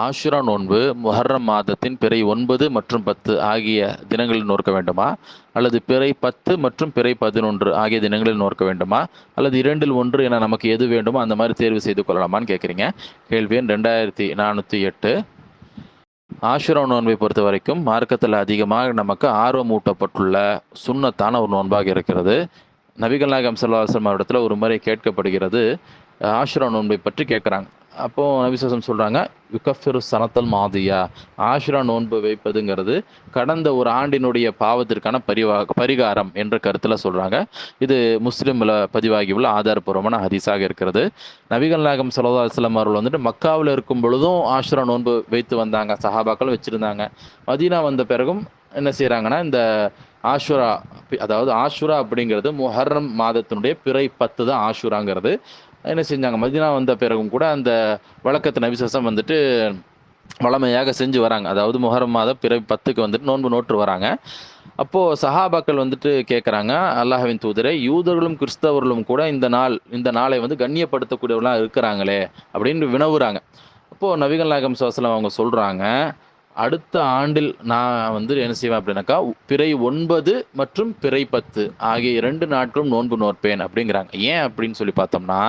ஆஷுரா நோன்பு முஹர்ரம் மாதத்தின் பிறை ஒன்பது மற்றும் பத்து ஆகிய தினங்களில் நோக்க வேண்டுமா? அல்லது பிறை பத்து மற்றும் பிறை பதினொன்று ஆகிய தினங்களில் நோக்க வேண்டுமா? அல்லது இரண்டில் ஒன்று என நமக்கு எது வேண்டுமோ அந்த மாதிரி தேர்வு செய்து கொள்ளலாமான்னு கேட்குறீங்க. கேள்வி எண் ரெண்டாயிரத்தி நானூற்றி எட்டு. ஆஷுரா நோன்பை பொறுத்த வரைக்கும் மார்க்கத்தில் அதிகமாக நமக்கு ஆர்வமூட்டப்பட்டுள்ள சுண்ணத்தான ஒரு நோன்பாக இருக்கிறது. நபிகள் நாயகம் செல்வாசம் இடத்துல ஒரு முறை கேட்கப்படுகிறது. ஆஷுரா நோன்பை பற்றி கேட்குறாங்க. அப்போ நபிசாசம் சொல்கிறாங்க யுகஃபிரு சனத்தல் மாதியா. ஆஷுரா நோன்பு வைப்பதுங்கிறது கடந்த ஒரு ஆண்டினுடைய பாவத்திற்கான பரிவா பரிகாரம் என்ற கருத்தில் சொல்கிறாங்க இது முஸ்லீமில் பதிவாகியுள்ள ஆதாரபூர்வமான ஹதீஸாக இருக்கிறது. நபிகள் நாயகம் சல்லா அலுவலம் அவர்கள் வந்துட்டு மக்காவில் இருக்கும் பொழுதும் ஆஷுரா நோன்பு வைத்து வந்தாங்க சஹாபாக்கள் வச்சுருந்தாங்க. மதீனா வந்த பிறகும் என்ன செய்கிறாங்கன்னா இந்த ஆஷுரா அதாவது ஆஷுரா அப்படிங்கிறது முஹர்ரம் மாதத்தினுடைய பிறை பத்து தான் ஆஷுராங்கிறது. என்ன செஞ்சாங்க? மதினா வந்த பிறகும் கூட அந்த வழக்கத்து நபிசசம் வந்துட்டு வளமையாக செஞ்சு வராங்க. அதாவது முகரம் மாதம் பிற பத்துக்கு வந்துட்டு நோன்பு நோட்டு வராங்க. அப்போது சஹாபாக்கள் வந்துட்டு கேட்குறாங்க அல்லாஹவின் தூதரை யூதர்களும் கிறிஸ்தவர்களும் கூட இந்த நாள் இந்த நாளை வந்து கண்ணியப்படுத்தக்கூடியவர்களாக இருக்கிறாங்களே? அப்படின்னு வினவுறாங்க. அப்போது நபிகள் நாயகம் சுவாசலம் அவங்க சொல்கிறாங்க அடுத்த ஆண்டில் நான் வந்து என்ன செய்வேன் அப்படின்னாக்கா பிறை ஒன்பது மற்றும் பிறை பத்து ஆகிய இரண்டு நாட்களும் நோன்பு நோற்பேன் அப்படிங்கிறாங்க. ஏன் அப்படின்னு சொல்லி பார்த்தோம்னா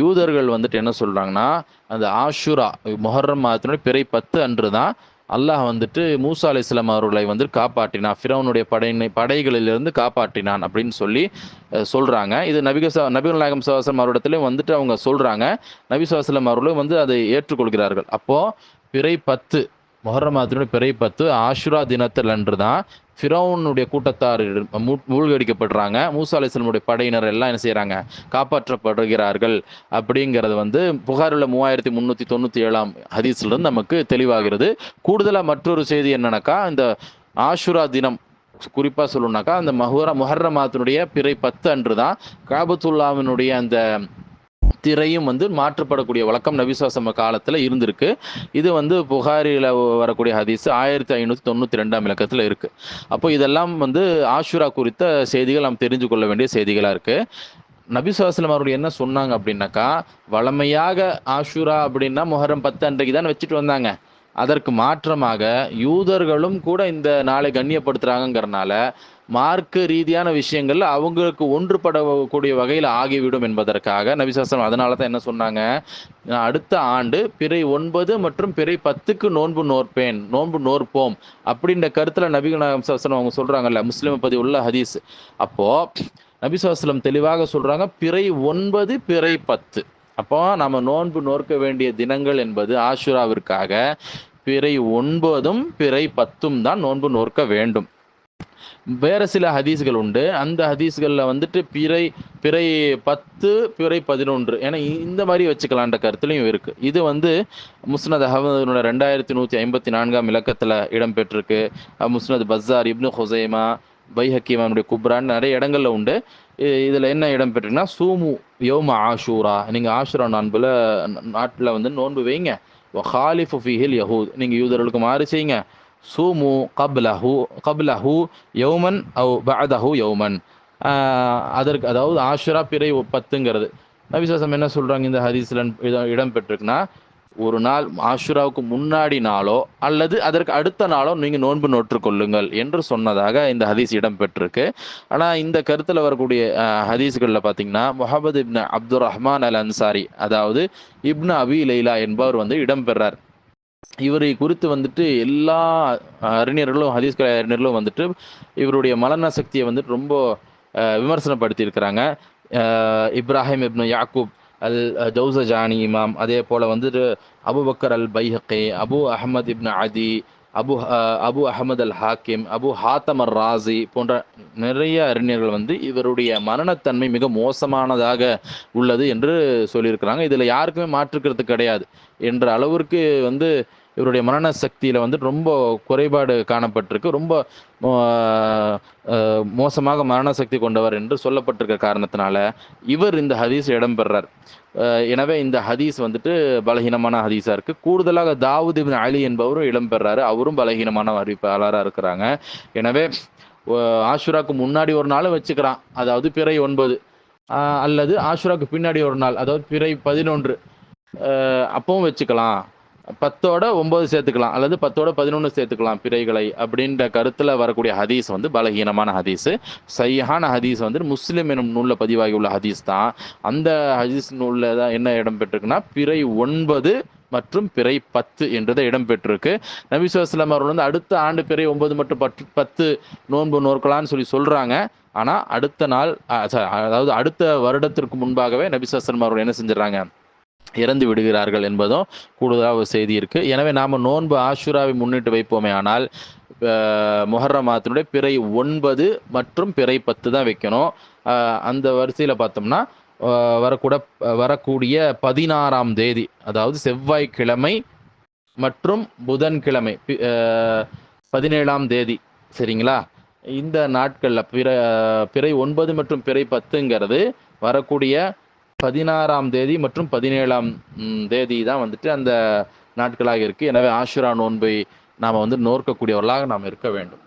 யூதர்கள் வந்துட்டு என்ன சொல்கிறாங்கன்னா அந்த ஆஷுரா மொஹர்ரம் மாதத்தினுடைய பிறை பத்து அன்று தான் அல்லாஹ் வந்துட்டு மூசா அலி இஸ்லாம் அவர்களை வந்து காப்பாற்றினான். ஃபிரௌனுடைய படையினை படைகளிலிருந்து காப்பாற்றினான் அப்படின்னு சொல்லி சொல்கிறாங்க இது நபிகசா நபிகள் நாயகம் சுவாசம் அவரிடத்துலையும் வந்துட்டு அவங்க சொல்கிறாங்க நபி சுவாசலம் அவர்களும் வந்து அதை ஏற்றுக்கொள்கிறார்கள். அப்போது பிறை பத்து மொஹர்ரம் மாதத்தினுடைய பிறை பத்து ஆஷுரா தினத்தில் அன்று தான் ஃபிரௌனுடைய கூட்டத்தார் மூழ்கடிக்கப்படுறாங்க. மூசா அலிஸ்லமுடைய படையினர் எல்லாம் என்ன செய்கிறாங்க காப்பாற்றப்படுகிறார்கள் அப்படிங்கிறது வந்து புகாரில் மூவாயிரத்தி முந்நூற்றி தொண்ணூற்றி ஏழாம் ஹதீஸ்லேருந்து நமக்கு தெளிவாகிறது. கூடுதலாக மற்றொரு செய்தி என்னன்னாக்கா இந்த ஆஷுரா தினம் குறிப்பாக சொல்லணுன்னாக்கா அந்த மஹூரா முஹர்ர மாதத்தினுடைய பிறை பத்து அன்று தான் காபத்துல்லாவினுடைய அந்த திரையும் வந்து மாற்றப்படக்கூடிய வழக்கம் நபிசுவாசம் காலத்தில் இருந்திருக்கு. இது வந்து புகாரியில் வரக்கூடிய ஹதீஸ் ஆயிரத்தி ஐநூற்றி தொண்ணூற்றி ரெண்டாம் இலக்கத்தில் இருக்குது அப்போ இதெல்லாம் வந்து ஆஷுரா குறித்த செய்திகள் நாம் தெரிஞ்சு கொள்ள வேண்டிய செய்திகளாக இருக்குது நபிசுவாசலம் அவர்கள் என்ன சொன்னாங்க அப்படின்னாக்கா வளமையாக ஆஷுரா அப்படின்னா முஹரம் பத்து அன்றைக்கு தான் வச்சுட்டு வந்தாங்க. அதற்கு மாற்றமாக யூதர்களும் கூட இந்த நாளை கண்ணியப்படுத்துகிறாங்கிறனால மார்க்க ரீதியான விஷயங்கள் அவங்களுக்கு ஒன்றுபடக்கூடிய வகையில் ஆகிவிடும் என்பதற்காக நபிசாஸ்திரம் அதனால தான் என்ன சொன்னாங்க? நான் அடுத்த ஆண்டு பிறை ஒன்பது மற்றும் பிறை பத்துக்கு நோன்பு நோற்பேன் நோன்பு நோற்போம் அப்படின்ற கருத்தில் நபிகள் சாஸ்திரம் அவங்க சொல்கிறாங்கல்ல முஸ்லீம் பதி உள்ள ஹதீஸ். அப்போது நபிசாசலம் தெளிவாக சொல்கிறாங்க பிறை ஒன்பது பிறை பத்து. அப்போ நம்ம நோன்பு நோற்க வேண்டிய தினங்கள் என்பது ஆஷுராவிற்காக பிறை ஒன்பதும் பிறை பத்தும் தான் நோன்பு நோற்க வேண்டும். வேறு சில ஹதீஸ்கள் உண்டு. அந்த ஹதீஸ்களில் வந்துட்டு பிறை பிறை பத்து பிறை பதினொன்று. ஏன்னா இந்த மாதிரி வச்சுக்கலான்ற கருத்துலையும் இருக்குது இது வந்து முஸ்னத் அகமதுனோட ரெண்டாயிரத்தி நூற்றி ஐம்பத்தி நான்காம் இலக்கத்தில் இடம்பெற்றிருக்கு. முஸ்னத் பஸ்ஸார் இப்னு ஹுசைமா பைஹக்கீமானுடைய குப்ரான் நிறைய இடங்களில் உண்டு. இதில் என்ன இடம் பெற்றுங்கன்னா சூமு யோம ஆஷூரா. நீங்கள் ஆஷூரா நோன்பில் நாட்டில் வந்து நோன்பு வைங்க. ஹாலிஃபு ஃபிஹில் யஹூத். நீங்கள் யூதர்களுக்கு மாறு செய்யுங்க. சூமு கப்லஹு கப்லஹு யௌமன் அவ் பஅதஹு யௌமன். அதற்கு அதாவது ஆஷுரா பிறை பத்துங்கிறது. நபிசாசம் என்ன சொல்கிறாங்க இந்த ஹதீஸில் இடம் பெற்றிருக்குன்னா ஒரு நாள் ஆஷுராவுக்கு முன்னாடி நாளோ அல்லது அதற்கு அடுத்த நாளோ நீங்கள் நோன்பு நோற்றுக்கொள்ளுங்கள் என்று சொன்னதாக இந்த ஹதீஸ் இடம் பெற்றிருக்கு. ஆனால் இந்த கருத்தில் வரக்கூடிய ஹதீஸ்களில் பார்த்தீங்கன்னா முஹமது இப்னு அப்துல் ரஹ்மான் அல் அன்சாரி அதாவது இப்னு அபி லைலா என்பவர் வந்து இடம்பெறார் இவரை குறித்து வந்துட்டு எல்லா அறிஞர்களும் ஹதீஸ் அறிஞர்களும் வந்துட்டு இவருடைய மலன சக்தியை வந்துட்டு ரொம்ப விமர்சனப்படுத்தியிருக்கிறாங்க. இப்ராஹிம் இப்னு யாக்கூப் அல் ஜவுசஜானி இமாம் அதே போல் வந்துட்டு அபு பக்கர் அல் பைஹக்கே Abu Ahmad ibn Adi Abu Abu Ahmed அல் ஹாக்கிம் அபு ஹாத்தம் அர் ராசி போன்ற நிறைய அறிஞர்கள் வந்து இவருடைய மரணத்தன்மை மிக மோசமானதாக உள்ளது என்று சொல்லியிருக்கிறாங்க. இதில் யாருக்குமே மாற்றுக்கிறது கிடையாது என்ற அளவிற்கு வந்து இவருடைய மரண சக்தியில் வந்து ரொம்ப குறைபாடு காணப்பட்டிருக்கு. ரொம்ப மோசமாக மரண சக்தி கொண்டவர் என்று சொல்லப்பட்டிருக்க காரணத்தினால இவர் இந்த ஹதீஸ் இடம்பெறார். எனவே இந்த ஹதீஸ் வந்துட்டு பலகீனமான ஹதீஸாக இருக்குது கூடுதலாக தாவூத் இபின் அலி என்பவரும் இடம்பெறாரு. அவரும் பலகீனமான அறிவிப்பாளராக இருக்கிறாங்க. எனவே ஆஷுராக்கு முன்னாடி ஒரு நாளும் வச்சுக்கிறான். அதாவது பிறை ஒன்பது. அல்லது ஆஷுராக்கு பின்னாடி ஒரு நாள். அதாவது பிறை பதினொன்று. அப்பவும் வச்சுக்கலாம். பத்தோட ஒன்பது சேர்த்துக்கலாம் அல்லது பத்தோட பதினொன்று சேர்த்துக்கலாம் பிறைகளை அப்படின்ற கருத்தில் வரக்கூடிய ஹதீஸ் வந்து பலகீனமான ஹதீஸ். சையான ஹதீஸ் வந்து முஸ்லீம் எனும் நூலில் பதிவாகி உள்ள ஹதீஸ் தான். அந்த ஹதீஸ் நூலில் தான் என்ன இடம் பெற்றிருக்குன்னா பிறை ஒன்பது மற்றும் பிறை பத்து என்றதை இடம்பெற்றிருக்கு. நபிசுவாஸ்லாம் அவர்கள் வந்து அடுத்த ஆண்டு பிறை ஒன்பது மற்றும் பத்து பத்து நோன்பு நோக்கலான்னு சொல்லி சொல்கிறாங்க ஆனால் அடுத்த நாள் அதாவது அடுத்த வருடத்திற்கு முன்பாகவே நபிசுவஸ்லாம் அவர்கள் என்ன செஞ்சிடறாங்க? இறந்து விடுகிறார்கள் என்பதும் கூடுதலாக ஒரு செய்தி இருக்குது எனவே நாம் நோன்பு ஆஷுராவை முன்னிட்டு வைப்போமே ஆனால் அஹ், மாதத்தினுடைய பிறை ஒன்பது மற்றும் பிறை பத்து தான் வைக்கணும். அந்த வரிசையில் பார்த்தோம்னா வரக்கூட வரக்கூடிய பதினாறாம் தேதி அதாவது செவ்வாய்க்கிழமை மற்றும் புதன்கிழமை பதினேழாம் தேதி சரிங்களா? இந்த நாட்களில் பிற பிறை ஒன்பது மற்றும் பிறை பத்துங்கிறது வரக்கூடிய பதினாறாம் தேதி மற்றும் பதினேழாம் தேதி தான் வந்துட்டு அந்த நாட்களாக இருக்குது எனவே ஆஷுரா நோன்பை நாம் வந்து நோர்க்கக்கூடியவர்களாக நாம் இருக்க வேண்டும்.